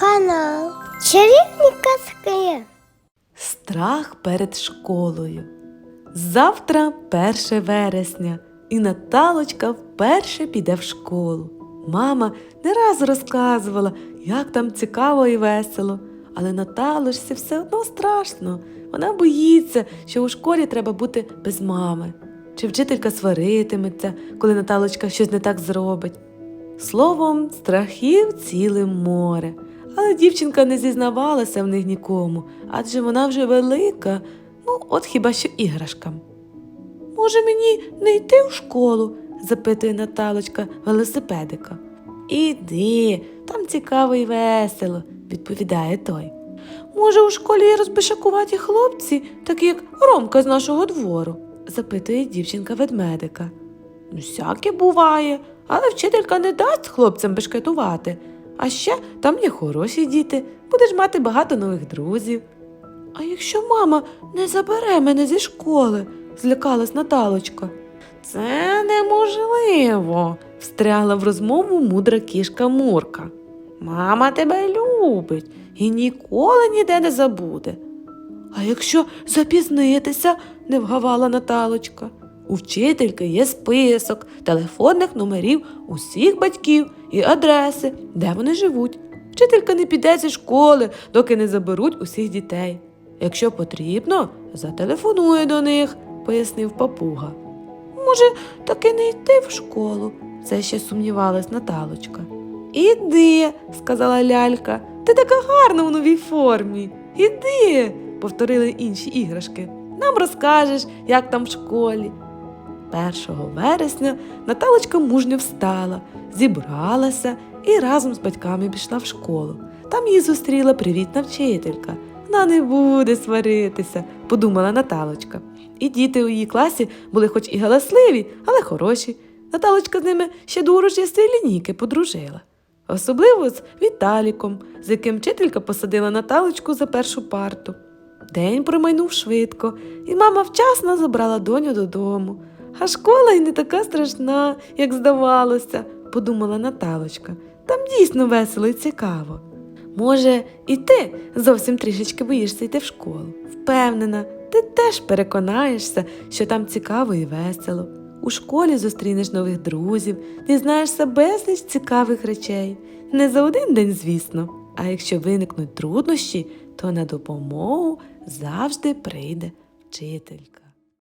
Канал Чарівні казки. Страх перед школою. Завтра 1 вересня, і Наталочка вперше піде в школу. Мама не раз розказувала, як там цікаво і весело. Але Наталочці все одно страшно. Вона боїться, що у школі треба бути без мами. Чи вчителька сваритиметься, коли Наталочка щось не так зробить. Словом, страхів ціле море. Але дівчинка не зізнавалася в них нікому, адже вона вже велика, ну, от хіба що іграшкам. Може, мені не йти в школу? запитує Наталочка велосипедика. Іди, там цікаво і весело, відповідає той. Може, у школі є розбишакуваті хлопці, такі як Ромка з нашого двору? запитує дівчинка ведмедика. Ну, всяке буває, але вчителька не дасть хлопцям бешкетувати. А ще там є хороші діти, будеш мати багато нових друзів. А якщо мама не забере мене зі школи, злякалась Наталочка. Це неможливо, встрягла в розмову мудра кішка Мурка. Мама тебе любить і ніколи ніде не забуде. А якщо запізнитися, не вгавала Наталочка. У вчительки є список телефонних номерів усіх батьків і адреси, де вони живуть. Вчителька не піде зі школи, доки не заберуть усіх дітей. Якщо потрібно, зателефонує до них, пояснив папуга. Може, таки не йти в школу, все ще сумнівалась Наталочка. Іди, сказала лялька, ти така гарна у новій формі. Іди, повторили інші іграшки. Нам розкажеш, як там в школі. 1 вересня Наталочка мужньо встала, зібралася і разом з батьками пішла в школу. Там її зустріла привітна вчителька. Вона не буде сваритися, подумала Наталочка. І діти у її класі були хоч і галасливі, але хороші. Наталочка з ними ще до урочистої лінійки подружила. Особливо з Віталіком, з яким вчителька посадила Наталочку за першу парту. День промайнув швидко, і мама вчасно забрала доню додому. А школа й не така страшна, як здавалося, подумала Наталочка. Там дійсно весело і цікаво. Може, і ти зовсім трішечки боїшся йти в школу. Впевнена, ти теж переконаєшся, що там цікаво і весело. У школі зустрінеш нових друзів, дізнаєшся безліч цікавих речей. Не за один день, звісно. А якщо виникнуть труднощі, то на допомогу завжди прийде вчителька.